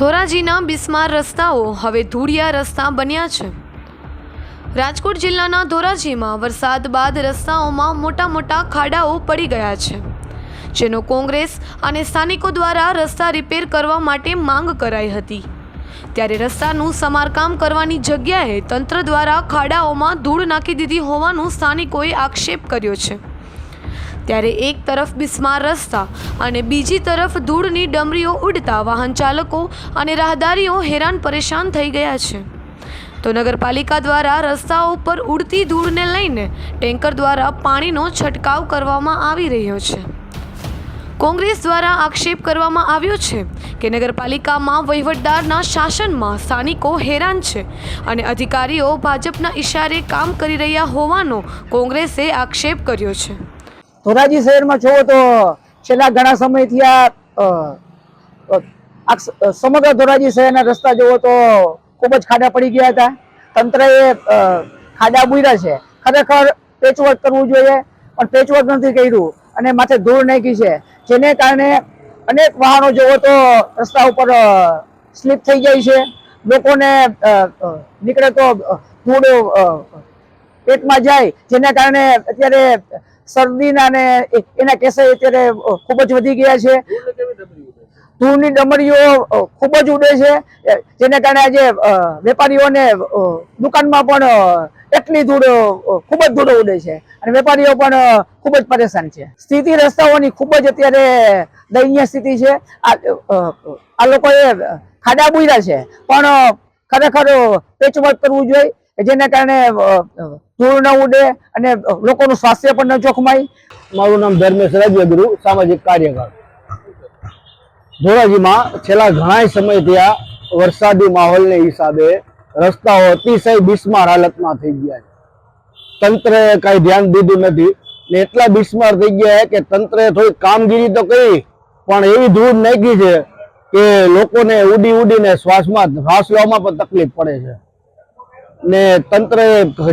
ધોરાજીના બિસ્માર રસ્તાઓ હવે ધૂળિયા રસ્તા બન્યા છે. રાજકોટ જિલ્લાના ધોરાજીમાં વરસાદ બાદ રસ્તાઓમાં મોટા મોટા ખાડાઓ પડી ગયા છે, જેનો કોંગ્રેસ અને સ્થાનિકો દ્વારા રસ્તા રિપેર કરવા માટે માંગ કરાઈ હતી. ત્યારે રસ્તાનું સમારકામ કરવાની જગ્યાએ તંત્ર દ્વારા ખાડાઓમાં ધૂળ નાખી દીધી હોવાનું સ્થાનિકોએ આક્ષેપ કર્યો છે. ત્યારે એક તરફ બિસ્માર રસ્તા અને બીજી તરફ ધૂળની ડમરીઓ ઉડતા વાહન ચાલકો અને રાહદારીઓ હેરાન પરેશાન થઈ ગયા છે. તો નગરપાલિકા દ્વારા રસ્તાઓ પર ઉડતી ધૂળને લઈને ટેન્કર દ્વારા પાણીનો છંટકાવ કરવામાં આવી રહ્યો છે. કોંગ્રેસ દ્વારા આક્ષેપ કરવામાં આવ્યો છે કે નગરપાલિકામાં વહીવટદારના શાસનમાં સ્થાનિકો હેરાન છે અને અધિકારીઓ ભાજપના ઇશારે કામ કરી રહ્યા હોવાનો કોંગ્રેસે આક્ષેપ કર્યો છે. ધોરાજી શહેરમાં જોવો તો છેલ્લા ઘણા સમયથી આ સમગ્ર ધોરાજી શહેરના રસ્તા જોવો તો ખૂબ જ ખાડા પડી ગયા હતા. તંત્રએ ખાડા બુર્યા છે. ખરેખર પેચવર્ક કરવું જોઈએ, પણ પેચવર્ક નથી કર્યું અને માથે ધૂળ નાખી છે. જેને કારણે અનેક વાહનો જોવો તો રસ્તા ઉપર સ્લીપ થઈ જાય છે. લોકોને નીકળે તો ધૂળ પેટમાં જાય. જેના કારણે અત્યારે શરદીના ને એના કેસો અત્યારે ખૂબ જ વધી ગયા છે. ધૂળની ડમરીઓ ખૂબ જ ઉડે છે. જેને કારણે આજે વેપારીઓને દુકાનમાં પણ એટલી ધૂળ ખૂબ જ ધૂળ ઉડે છે. અને વેપારીઓ પણ ખૂબ જ પરેશાન છે. સ્થિતિ રસ્તાઓની ખૂબ જ અત્યારે દયનીય સ્થિતિ છે. આ લોકોએ ખાડા બુર્યા છે. પણ ખરેખર પેચવર્ક કરવું જોઈએ. જેના કારણે ધૂળ ન ઉડે અને લોકોનું સ્વાસ્થ્ય પણ ન જોખમાય. મારું નામ ધર્મેશ રાજ્યગુરુ, સામાજિક કાર્યકર. ધોરાજીમાં છેલ્લા ઘણા સમયથી આ વરસાદી માહોલને હિસાબે રસ્તાઓ અતિશય બિસ્માર હાલતમાં થઈ ગયા છે. તંત્રએ કઈ ધ્યાન દીધું નથી ને એટલા બિસ્માર થઈ ગયા કે તંત્રએ થોડી કામગીરી તો કરી, પણ એવી ધૂળ નાખી છે કે લોકોને ઉડી ઉડીને શ્વાસમાં, શ્વાસ લેવામાં પણ તકલીફ પડે છે. ને તંત્રએ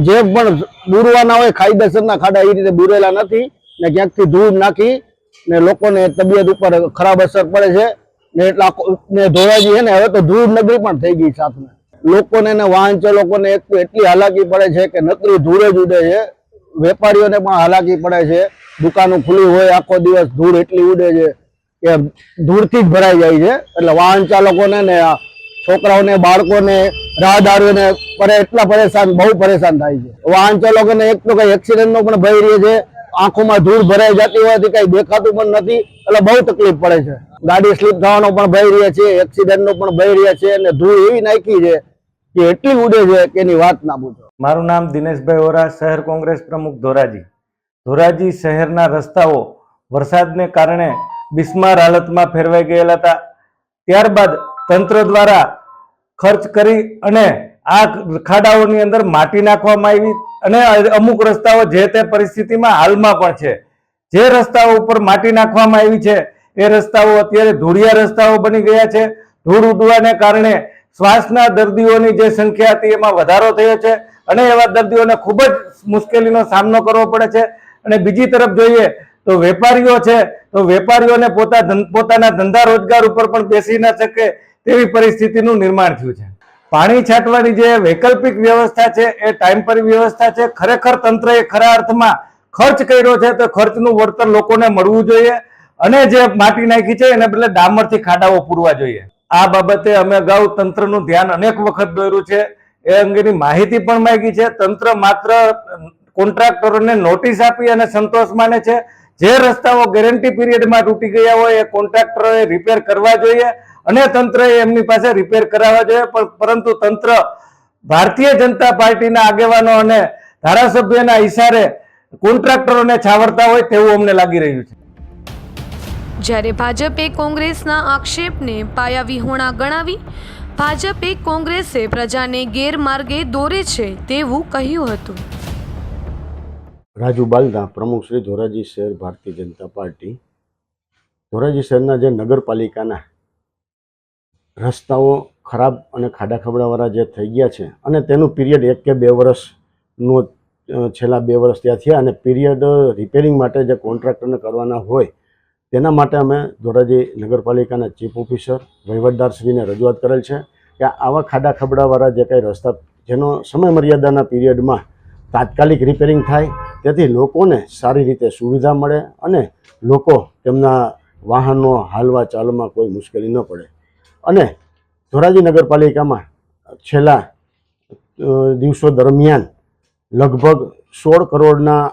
જે પણ બુરવાના હોય કાયદેસરના ખાડા, એ રીતે બુરેલા નથી. ને ક્યાંકથી ધૂળ નાખી ને લોકોને તબિયત ઉપર ખરાબ અસર પડે છે. ને એટલા ને ધોરાજી છે ને, હવે તો ધૂળ નગરી પણ થઈ ગઈ સાથમાં લોકોને ને વાહન ચાલકોને એક તો એટલી હાલાકી પડે છે કે નકરી ધૂળ જ ઉડે છે. વેપારીઓને પણ હાલાકી પડે છે. દુકાનો ખુલ્લી હોય, આખો દિવસ ધૂળ એટલી ઉડે છે કે ધૂળથી જ ભરાઈ જાય છે. એટલે વાહન ચાલકોને ને છોકરાઓને, બાળકોને રાહદારીઓને પરે એટલા પરેશાન, બહુ પરેશાન થાય છે. વાહન ચાલકોને એક તો કઈ એક્સિડન્ટનો પણ ભય રહે છે. આંખોમાં ધૂળ ભરાઈ જતી હોવાથી કઈ દેખાતું પણ નથી. એટલે બહુ તકલીફ પડે છે. ગાડી સ્લીપ થવાનો પણ ભય રહે છે એક્સિડન્ટનો પણ ભય રહે છે અને ધૂળ એવી નાખી છે કે એટલી ઉડે છે કે એની વાત ના પૂછો. મારું નામ દિનેશભાઈ ઓરા શહેર કોંગ્રેસ પ્રમુખ ધોરાજી. ધોરાજી શહેરના રસ્તાઓ વરસાદને કારણે બિસ્માર હાલતમાં ફેરવાઈ ગયેલા હતા. ત્યારબાદ તંત્ર દ્વારા ખર્ચ કરી અને આ ખાડાઓની અંદર માટી નાખવામાં આવી અને અમુક રસ્તાઓ જે તે પરિસ્થિતિમાં હાલમાં પણ છે. જે રસ્તાઓ ઉપર માટી નાખવામાં આવી છે, એ રસ્તાઓ અત્યારે ધૂળિયા રસ્તાઓ બની ગયા છે. ધૂળ ઉડવાને કારણે શ્વાસના દર્દીઓની જે સંખ્યા હતી એમાં વધારો થયો છે અને એવા દર્દીઓને ખૂબ જ મુશ્કેલીનો સામનો કરવો પડે છે. અને બીજી તરફ જોઈએ તો વેપારીઓ છે, તો વેપારીઓને પોતા પોતાના ધંધા રોજગાર ઉપર પણ બેસી ન શકે તેવી પરિસ્થિતિનું નિર્માણ થયું છે. પાણી છાંટવાની જે વૈકલ્પિક વ્યવસ્થા છે, એ ટાઈમ પર વ્યવસ્થા છે. ખરેખર તંત્રએ ખરા અર્થમાં ખર્ચ કર્યો છે, તો ખર્ચનું વળતર લોકોને મળવું જોઈએ અને જે માટી નાખી છે, એને બદલે ડામરથી ખાડાઓ પૂરવા જોઈએ. આ બાબતે અમે અગાઉ તંત્રનું ધ્યાન અનેક વખત દોર્યું છે. એ અંગેની માહિતી પણ માંગી છે. તંત્ર માત્ર કોન્ટ્રાક્ટરોને નોટિસ આપી અને સંતોષ માને છે. જે રસ્તાઓ ગેરંટી પીરિયડમાં તૂટી ગયા હોય, એ કોન્ટ્રાક્ટરોએ રિપેર કરવા જોઈએ. અને તંત્રએ એમની પાસે રિપેર કરાવવા જોઈએ પણ પરંતુ તંત્ર ભારતીય જનતા પાર્ટીના આગેવાનો અને ધારાસભ્યના ઇશારે કોન્ટ્રાક્ટરોને છાવરતા હોય તેવું અમને લાગી રહ્યું છે. જ્યારે ભાજપે કોંગ્રેસના આક્ષેપને પાયાવિહોણા ગણાવી ભાજપે કોંગ્રેસે પ્રજાને ગેરમાર્ગે દોરે છે તેવું કહ્યું હતું. રાજુ બાલદા પ્રમુખ શ્રી ધોરાજી શહેર ભારતીય જનતા પાર્ટી ધોરાજી શહેરના જે નગરપાલિકાના રસ્તાઓ ખરાબ અને ખાડા ખબડાવાળા જે થઈ ગયા છે અને તેનું પીરિયડ એક કે બે વર્ષનો છેલ્લા બે વર્ષ ત્યાં થયા અને પીરિયડ રિપેરિંગ માટે જે કોન્ટ્રાક્ટરને કરવાના હોય, તેના માટે અમે ધોરાજી નગરપાલિકાના ચીફ ઓફિસર વહીવટદારશ્રીને રજૂઆત કરેલ છે કે આવા ખાડા ખબડાવાળા જે કાંઈ રસ્તા, જેનો સમય મર્યાદાના પીરિયડમાં તાત્કાલિક રિપેરિંગ થાય, તેથી લોકોને સારી રીતે સુવિધા મળે અને લોકો તેમના વાહનો હાલવા ચાલવામાં કોઈ મુશ્કેલી ન પડે. અને ધોરાજી નગરપાલિકામાં છેલ્લા દિવસો દરમિયાન લગભગ સોળ કરોડના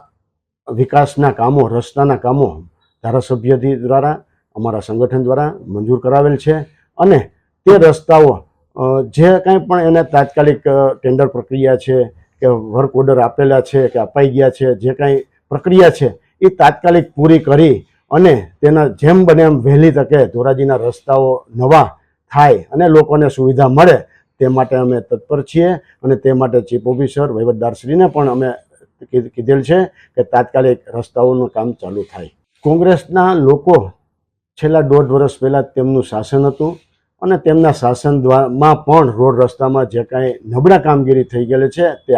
વિકાસના કામો, રસ્તાના કામો ધારાસભ્યથી દ્વારા, અમારા સંગઠન દ્વારા મંજૂર કરાવેલ છે અને તે રસ્તાઓ જે કાંઈ પણ એને તાત્કાલિક ટેન્ડર પ્રક્રિયા છે કે વર્ક ઓર્ડર આપેલા છે કે અપાઈ ગયા છે, જે કાંઈ પ્રક્રિયા છે, એ તાત્કાલિક પૂરી કરી અને તેના જેમ બને એમ વહેલી તકે ધોરાજીના રસ્તાઓ નવા થાય અને લોકોને સુવિધા મળે તે માટે અમે તત્પર છીએ અને તે માટે ચીફ ઓફિસર વહીવટદારશ્રીને પણ અમે કીધ- કીધેલ છે કે તાત્કાલિક રસ્તાઓનું કામ ચાલુ થાય. કોંગ્રેસના લોકો છેલ્લા દોઢ વર્ષ પહેલાં તેમનું શાસન હતું અને તેમના શાસન દ્વારામાં પણ રોડ રસ્તામાં જે કાંઈ નબળા કામગીરી થઈ ગયેલી છે તે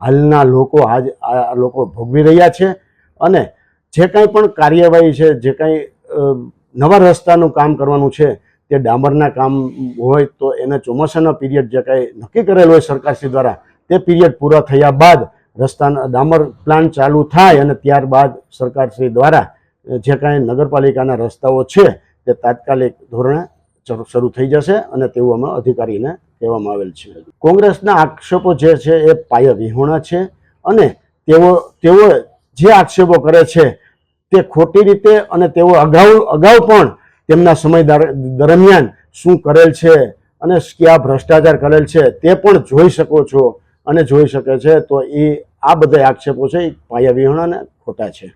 હાલના લોકો આજ આ લોકો ભોગવી રહ્યા છે અને જે કાંઈ પણ કાર્યવાહી છે, જે કાંઈ નવા રસ્તાનું કામ કરવાનું છે તે ડામરના કામ હોય તો એને ચોમાસાના પીરિયડ જે કાંઈ નક્કી કરેલ હોય સરકારશ્રી દ્વારા, તે પીરિયડ પૂરા થયા બાદ રસ્તાના ડામર પ્લાન ચાલુ થાય અને ત્યારબાદ સરકારશ્રી દ્વારા જે કાંઈ નગરપાલિકાના રસ્તાઓ છે, તે તાત્કાલિક ધોરણે શરૂ થઈ જશે અને તેવું અમે અધિકારીને કહેવામાં આવેલ છે. કોંગ્રેસના આક્ષેપો જે છે એ પાયા વિહોણા છે અને તેઓ તેઓ જે આક્ષેપો કરે છે તે ખોટી રીતે અને તેઓ અગાઉ અગાઉ પણ તેમના સમય દર- દરમિયાન શું કરેલ છે અને કયા ભ્રષ્ટાચાર કરેલ છે તે પણ જોઈ શકો છો અને જોઈ શકે છે. તો એ આ બધા આક્ષેપો છે એ પાયાવિહોણા અને ખોટા છે.